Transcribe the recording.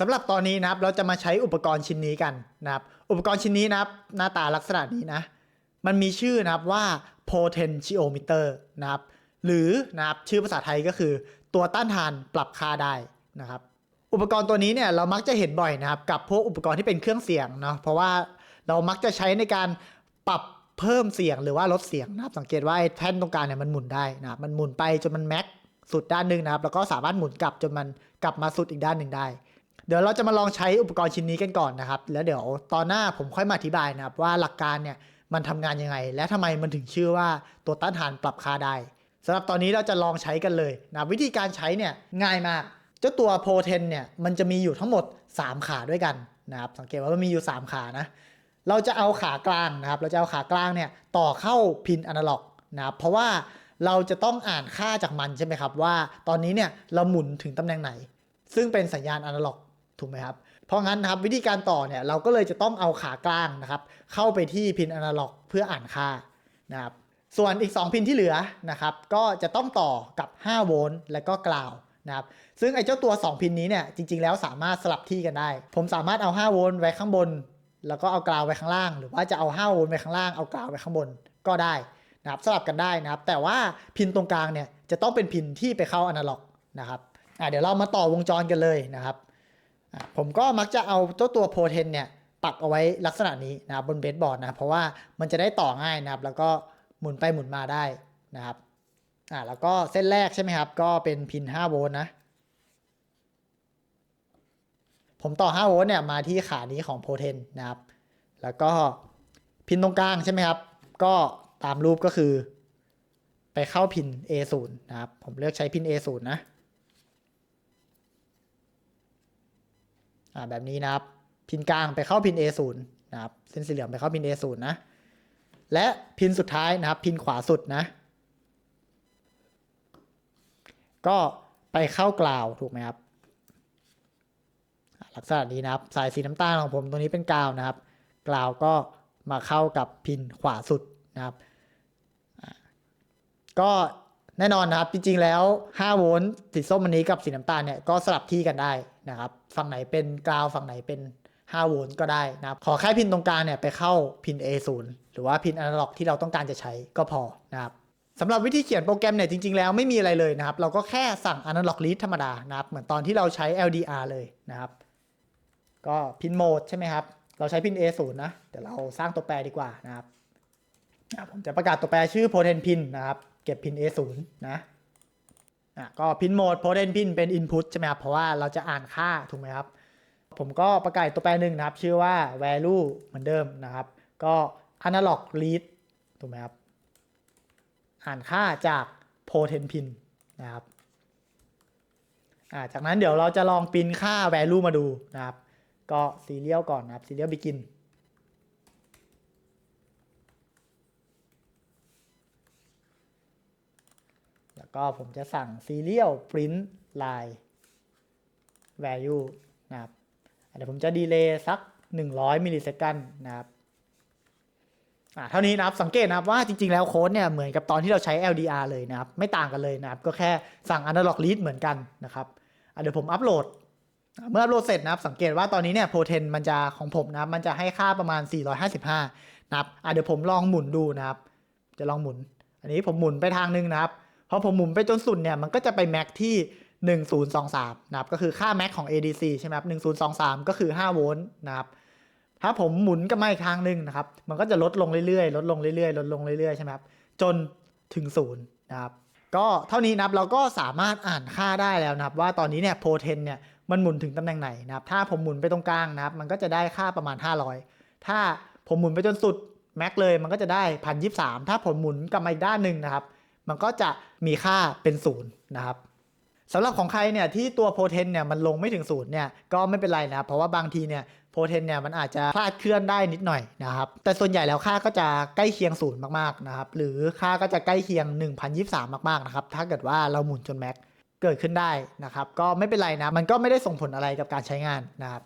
สำหรับตอนนี้นะครับเราจะมาใช้อุปกรณ์ชิ้นนี้กันนะครับ อุปกรณ์ชิ้นนี้นะครับ หน้าตาลักษณะนี้นะ มันมีชื่อนะครับว่า potentiometer นะครับ หรือนะครับชื่อภาษาไทยก็คือ ตัวต้านทานปรับค่าได้นะครับ อุปกรณ์ตัวนี้เนี่ยเรามักจะเห็นบ่อยนะครับ กับพวกอุปกรณ์ที่เป็นเครื่องเสียงเนาะเพราะว่าเรามักจะใช้ในการปรับเพิ่มเสียงหรือว่าลดเสียงนะครับ สังเกตว่าไอ้แท่นตรงกลางเนี่ยมันหมุนได้นะครับมันหมุนไปจนมันแม็กสุดด้านหนึ่งนะครับ แล้วก็สามารถหมุนกลับจนมันกลับมาสุดอีกด้านหนึ่งได้ เดี๋ยวเราจะมาลองใช้อุปกรณ์ชิ้นนี้กันก่อนนะครับ แล้วเดี๋ยวตอนหน้าผมค่อยมาอธิบายนะครับว่าหลักการเนี่ยมันทำงานยังไง และทำไมมันถึงชื่อว่าตัวต้านทานปรับค่าได้สำหรับตอนนี้เราจะลองใช้กันเลยนะวิธีการใช้เนี่ยง่ายมาก เจ้าตัวโพเทนเนี่ยมันจะมีอยู่ทั้งหมด 3 ขาด้วยกันนะครับสังเกตว่ามันมีอยู่ 3 ขานะเราจะเอาขากลางนะครับ เราจะเอาขากลางเนี่ยต่อเข้าพินอนาล็อกนะครับเพราะว่าเราจะต้องอ่านค่าจากมันใช่ไหมครับว่า ตอนนี้เนี่ยเราหมุนถึงตำแหน่งไหน ซึ่งเป็นสัญญาณอนาล็อก ถูกไหมครับเพราะงั้นนะครับวิธีการต่อเนี่ยเราก็เลยจะต้องเอาขากลางนะครับ เข้าไปที่พินอนาล็อกเพื่ออ่านค่านะครับส่วนอีก 2 พินที่เหลือนะครับ ก็จะต้องต่อกับ 5 โวลต์และก็กราวนะครับซึ่งไอ้เจ้าตัว 2 พินนี้เนี่ยจริง ๆ แล้วสามารถสลับที่กันได้ ผมสามารถเอา 5 โวลต์ไว้ข้างบน แล้วก็เอากราวไว้ข้างล่าง หรือว่าจะเอา 5 โวลต์ไว้ข้างล่างเอากราวไว้ข้างบนก็ได้นะครับสลับกันได้นะครับ แต่ว่าพินตรงกลางเนี่ยจะต้องเป็นพินที่ไปเข้าอนาล็อกนะครับอะเดี๋ยวเรามาต่อวงจรกันเลยนะครับ ผมก็มักจะเอาเจ้าตัวโพเทนเนี่ยปักเอาไว้ลักษณะนี้นะครับบนเบสบอร์ดนะเพราะว่ามันจะได้ต่อง่ายนะครับ แล้วก็หมุนไปหมุนมาได้นะครับอะแล้วก็เส้นแรกใช่ไหมครับ ก็เป็นพิน 5 โวลต์นะ ผมต่อ 5 โวลต์เนี่ยมาที่ขานี้ของโพเทนนะครับ แล้วก็พินตรงกลางใช่ไหมครับ ก็ตามรูปก็คือ ไปเข้าพิน A0 นะครับ ผมเลือกใช้พิน A0 นะ อ่าแบบนี้นะครับ พินกลางไปเข้าพิน A0 นะครับเส้นสีเหลืองไปเข้าพิน A0 นะ และพินสุดท้ายนะครับ พินขวาสุดนะ ก็ไปเข้ากล่าวถูกไหมครับลักษณะนี้นะครับ สายสีน้ำตาลของผมตรงนี้เป็นกาวนะครับ กล่าวก็มาเข้ากับพินขวาสุดนะครับ ก็ แน่นอนนะครับ จริงๆแล้ว 5 โวลต์สีส้มอันนี้กับสีน้ำตาลเนี่ยก็สลับที่กันได้นะครับ ฝั่งไหนเป็นกราวฝั่งไหนเป็น5โวลต์ก็ได้นะครับ ขอแค่พินตรงกลางเนี่ยไปเข้าพิน A0 หรือว่าพินอนาล็อกที่เราต้องการจะใช้ก็พอนะครับสำหรับวิธีเขียนโปรแกรมเนี่ยจริงๆแล้วไม่มีอะไรเลยนะครับ เราก็แค่สั่ง Analog Read ธรรมดานะครับ เหมือนตอนที่เราใช้ LDR เลยนะครับ ก็พินโหมดใช่ไหมครับ เราใช้พิน A0 นะ เดี๋ยวเราสร้างตัวแปรดีกว่านะครับอะผมจะประกาศตัวแปรชื่อ potent pin นะครับ เก็บพิน A0 นะอะก็พินโหมด potent pin เป็น input ใช่ไหมครับ เพราะว่าเราจะอ่านค่าถูกไหมครับ ผมก็ประกาศตัวแปรหนึ่งนะครับ ชื่อว่า value เหมือนเดิมนะครับ ก็ analog read ถูกไหมครับ อ่านค่าจาก potent pin นะครับอ่าจากนั้นเดี๋ยวเราจะลองปินค่า value มาดูนะครับ ก็ serial ก่อนนะครับ serial begin แล้ว ก็ผมจะสั่ง serial print line value นะครับเดี๋ยวผมจะดีเลย์สัก 100 มิลลิเซคันนะครับอ่าเท่านี้นะครับสังเกตนะครับว่าจริงๆ แล้วโค้ดเนี่ยเหมือนกับตอนที่เราใช้ LDR เลยนะครับ ไม่ต่างกันเลยนะครับ ก็แค่สั่ง analog read เหมือนกันนะครับเดี๋ยวผมอัปโหลด เมื่ออัปโหลดเสร็จนะครับ สังเกตว่าตอนนี้เนี่ยโพเทนมันจะของผมนะครับ มันจะให้ค่าประมาณ 455 นะครับเดี๋ยวผมลองหมุนดูนะครับ จะลองหมุน อันนี้ผมหมุนไปทางนึงนะครับ พอผมหมุนไปจนสุดเนี่ยมันก็จะไปแม็กที่ 1023นะครับก็คือค่าแม็กของ ADC ใช่ไหมครับ1023 ก็คือ 5 โวลต์นะครับถ้าผมหมุนกลับมาอีกทางหนึ่งนะครับ มันก็จะลดลงเรื่อยๆ ลดลงเรื่อยๆ ลดลงเรื่อยๆ ใช่ไหมครับ จนถึงศูนย์นะครับ ก็เท่านี้นะครับ เราก็สามารถอ่านค่าได้แล้วนะครับ ว่าตอนนี้เนี่ยโพเทนเนี่ยมันหมุนถึงตำแหน่งไหนนะครับ ถ้าผมหมุนไปตรงกลางนะครับ มันก็จะได้ค่าประมาณ 500 ถ้าผมหมุนไปจนสุดแม็กเลย มันก็จะได้พันยิถ้าผมหมุนกลับมาอีกด้านหนึ่งนะครับ มันก็จะมีค่าเป็นศูนย์นะครับสำหรับของใครเนี่ยที่ตัวโพเทนเนี่ยมันลงไม่ถึงศูนย์เนี่ยก็ไม่เป็นไรนะเพราะว่าบางทีเนี่ยโพเทนเนี่ยมันอาจจะคลาดเคลื่อนได้นิดหน่อยนะครับแต่ส่วนใหญ่แล้วค่าก็จะใกล้เคียงศูนย์มากๆนะครับหรือค่าก็จะใกล้เคียง 1023 มากๆนะครับถ้าเกิดว่าเราหมุนจนแม็กเกิดขึ้นได้นะครับก็ไม่เป็นไรนะมันก็ไม่ได้ส่งผลอะไรกับการใช้งานนะครับ